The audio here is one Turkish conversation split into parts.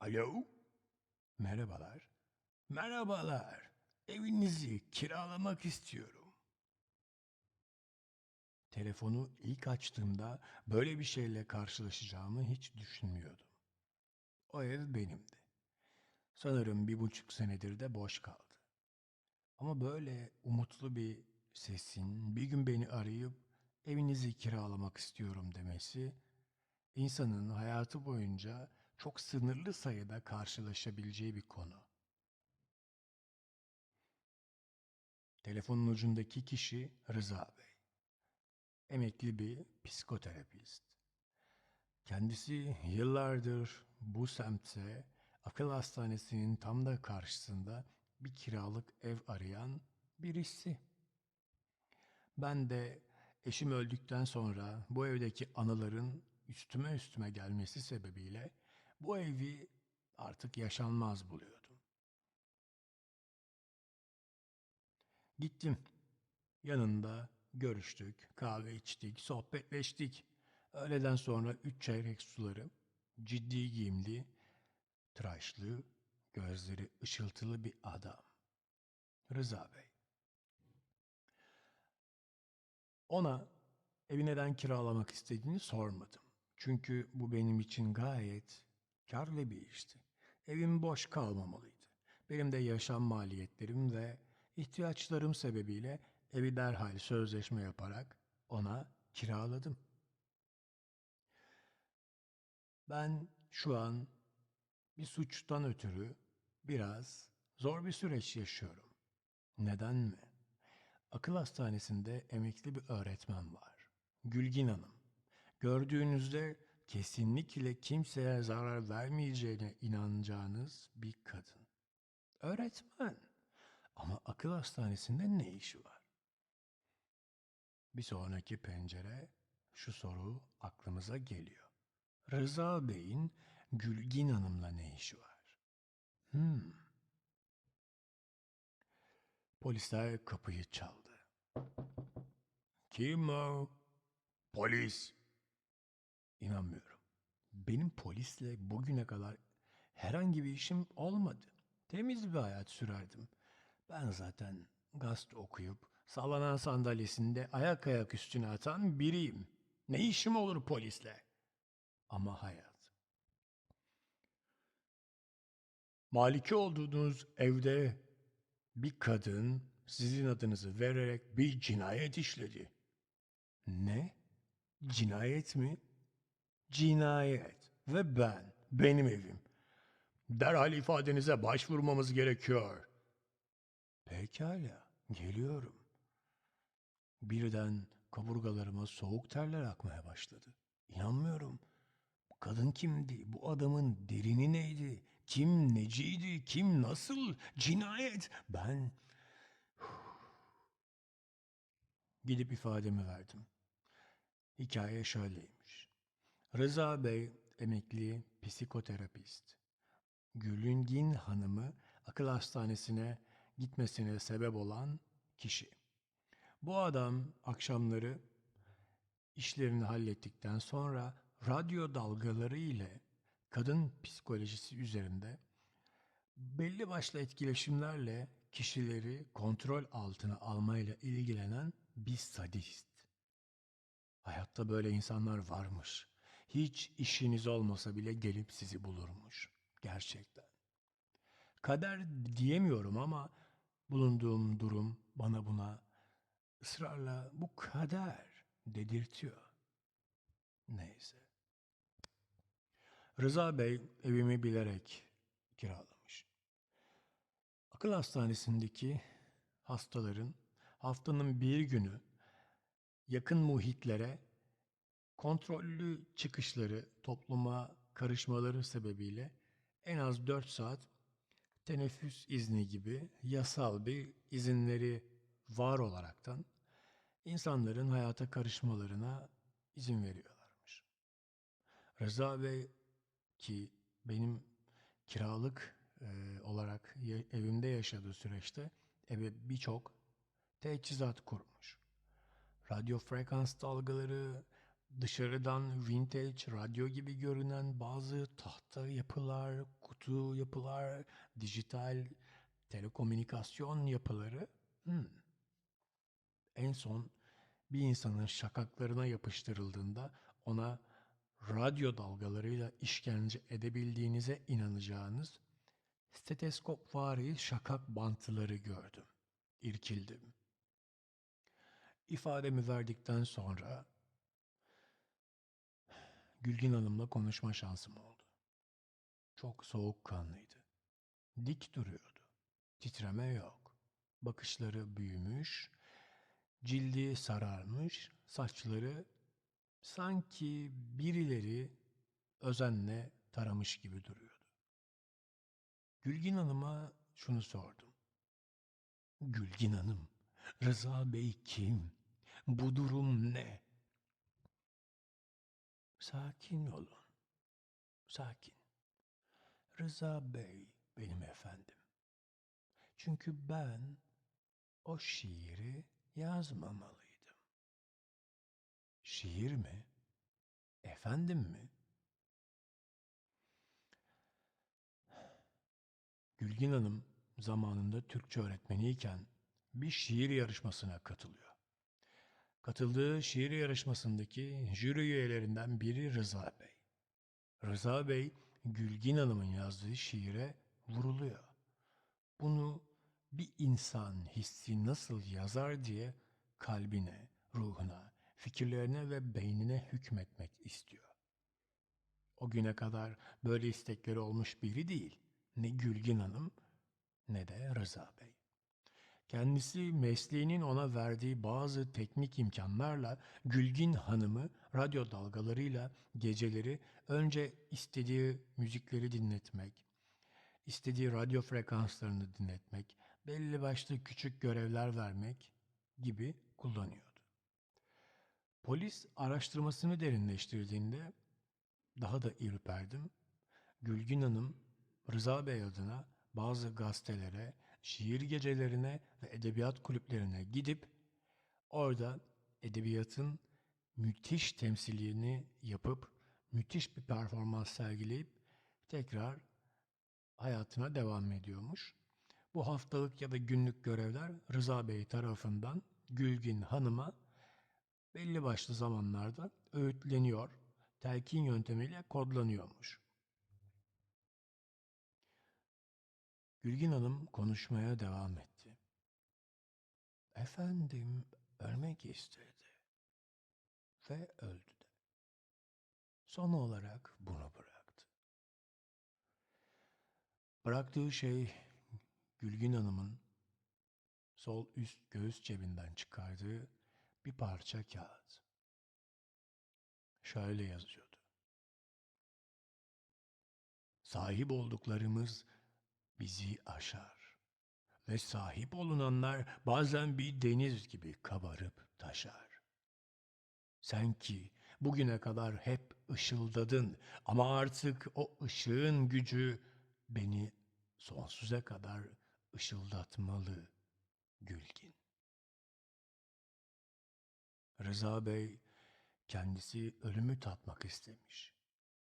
Alo? Merhabalar. Merhabalar. Evinizi kiralamak istiyorum. Telefonu ilk açtığımda böyle bir şeyle karşılaşacağımı hiç düşünmüyordum. O ev benimdi. Sanırım bir buçuk senedir de boş kaldı. Ama böyle umutlu bir sesin bir gün beni arayıp evinizi kiralamak istiyorum demesi insanın hayatı boyunca çok sınırlı sayıda karşılaşabileceği bir konu. Telefonun ucundaki kişi Rıza Bey. Emekli bir psikoterapist. Kendisi yıllardır bu semtte akıl hastanesinin tam da karşısında bir kiralık ev arayan birisi. Ben de eşim öldükten sonra bu evdeki anıların üstüme üstüme gelmesi sebebiyle bu evi artık yaşanmaz buluyordum. Gittim. Yanında görüştük, kahve içtik, sohbetleştik. Öğleden sonra üç çeyrek suları, ciddi giyimli, tıraşlı, gözleri ışıltılı bir adam. Rıza Bey. Ona evi neden kiralamak istediğini sormadım. Çünkü bu benim için gayet karlı bir işti. Evim boş kalmamalıydı. Benim de yaşam maliyetlerim ve ihtiyaçlarım sebebiyle evi derhal sözleşme yaparak ona kiraladım. Ben şu an bir suçtan ötürü biraz zor bir süreç yaşıyorum. Neden mi? Akıl hastanesinde emekli bir öğretmen var. Gülgin Hanım. Gördüğünüzde kesinlikle kimseye zarar vermeyeceğine inanacağınız bir kadın. Öğretmen. Ama akıl hastanesinde ne işi var? Bir sonraki pencere şu soru aklımıza geliyor. Rıza Bey'in Gülgin Hanım'la ne işi var? Hmm. Polisler kapıyı çaldı. Kim o? Polis. İnanmıyorum. Benim polisle bugüne kadar herhangi bir işim olmadı. Temiz bir hayat sürerdim. Ben zaten gazete okuyup sallanan sandalyesinde ayak ayak üstüne atan biriyim. Ne işim olur polisle? Ama hayat. Maliki olduğunuz evde bir kadın sizin adınızı vererek bir cinayet işledi. Ne? Cinayet mi? Cinayet. Ve ben, benim evim. Derhal ifadenize başvurmamız gerekiyor. Pekala, geliyorum. Birden kaburgalarıma soğuk terler akmaya başladı. İnanmıyorum. Kadın kimdi? Bu adamın derini neydi? Kim neciydi? Kim nasıl? Cinayet. Ben gidip ifademi verdim. Hikaye şöyleymiş. Rıza Bey emekli psikoterapist. Gülüngin Hanım'ı akıl hastanesine gitmesine sebep olan kişi. Bu adam akşamları işlerini hallettikten sonra radyo dalgaları ile kadın psikolojisi üzerinde belli başlı etkileşimlerle kişileri kontrol altına almayla ilgilenen bir sadist. Hayatta böyle insanlar varmış. Hiç işiniz olmasa bile gelip sizi bulurmuş. Gerçekten. Kader diyemiyorum ama bulunduğum durum bana buna ısrarla bu kader dedirtiyor. Neyse. Rıza Bey evimi bilerek kiralamış. Akıl hastanesindeki hastaların haftanın bir günü yakın muhitlere kontrollü çıkışları, topluma karışmaları sebebiyle en az 4 saat teneffüs izni gibi yasal bir izinleri var olaraktan insanların hayata karışmalarına izin veriyorlarmış. Rıza Bey ki benim kiralık e, olarak evimde yaşadığı süreçte eve birçok teçhizat kurmuş. Radyo frekans dalgaları, dışarıdan vintage radyo gibi görünen bazı tahta yapılar, kutu yapılar, dijital telekomünikasyon yapıları. Hmm. En son bir insanın şakaklarına yapıştırıldığında ona radyo dalgalarıyla işkence edebildiğinize inanacağınız steteskopvari şakak bantıları gördüm. İrkildim. İfademi verdikten sonra Gülgin Hanım'la konuşma şansım oldu. Çok soğukkanlıydı. Dik duruyordu. Titreme yok. Bakışları büyümüş, cildi sararmış, saçları sanki birileri özenle taramış gibi duruyordu. Gülgin Hanım'a şunu sordum. Gülgin Hanım, Rıza Bey kim? Bu durum ne? Sakin olun. Sakin. Rıza Bey benim efendim. Çünkü ben o şiiri yazmamalıydım. Şiir mi? Efendim mi? Gülgin Hanım zamanında Türkçe öğretmeniyken bir şiir yarışmasına katılıyor. Katıldığı şiir yarışmasındaki jüri üyelerinden biri Rıza Bey. Rıza Bey, Gülgin Hanım'ın yazdığı şiire vuruluyor. Bunu bir insan hissi nasıl yazar diye kalbine, ruhuna, fikirlerine ve beynine hükmetmek istiyor. O güne kadar böyle istekleri olmuş biri değil. Ne Gülgin Hanım ne de Rıza Bey. Kendisi mesleğinin ona verdiği bazı teknik imkanlarla Gülgin Hanım'ı radyo dalgalarıyla geceleri önce istediği müzikleri dinletmek, istediği radyo frekanslarını dinletmek, belli başlı küçük görevler vermek gibi kullanıyordu. Polis araştırmasını derinleştirdiğinde daha da ürperdim. Gülgün Hanım Rıza Bey adına bazı gazetelere, şiir gecelerine ve edebiyat kulüplerine gidip orada edebiyatın müthiş temsiliyini yapıp müthiş bir performans sergileyip tekrar hayatına devam ediyormuş. Bu haftalık ya da günlük görevler Rıza Bey tarafından Gülgin Hanım'a belli başlı zamanlarda öğütleniyor, telkin yöntemiyle kodlanıyormuş. Gülgin Hanım konuşmaya devam etti. Efendim ölmek istedi ve öldü de. Son olarak bunu bıraktı. Bıraktığı şey Gülgin Hanım'ın sol üst göğüs cebinden çıkardığı bir parça kağıt. Şöyle yazıyordu. Sahip olduklarımız bizi aşar ve sahip olunanlar bazen bir deniz gibi kabarıp taşar. Sen ki bugüne kadar hep ışıldadın ama artık o ışığın gücü beni sonsuza kadar ışıldatmalı Gülgin. Rıza Bey kendisi ölümü tatmak istemiş.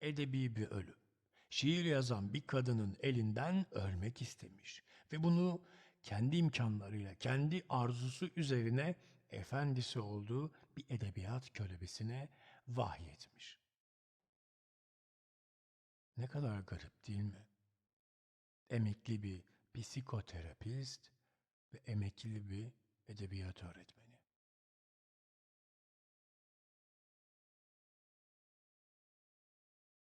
Edebi bir ölüm. Şiir yazan bir kadının elinden ölmek istemiş ve bunu kendi imkanlarıyla, kendi arzusu üzerine efendisi olduğu bir edebiyat kölebesine vahyetmiş. Ne kadar garip değil mi? Emekli bir psikoterapist ve emekli bir edebiyat öğretmeni.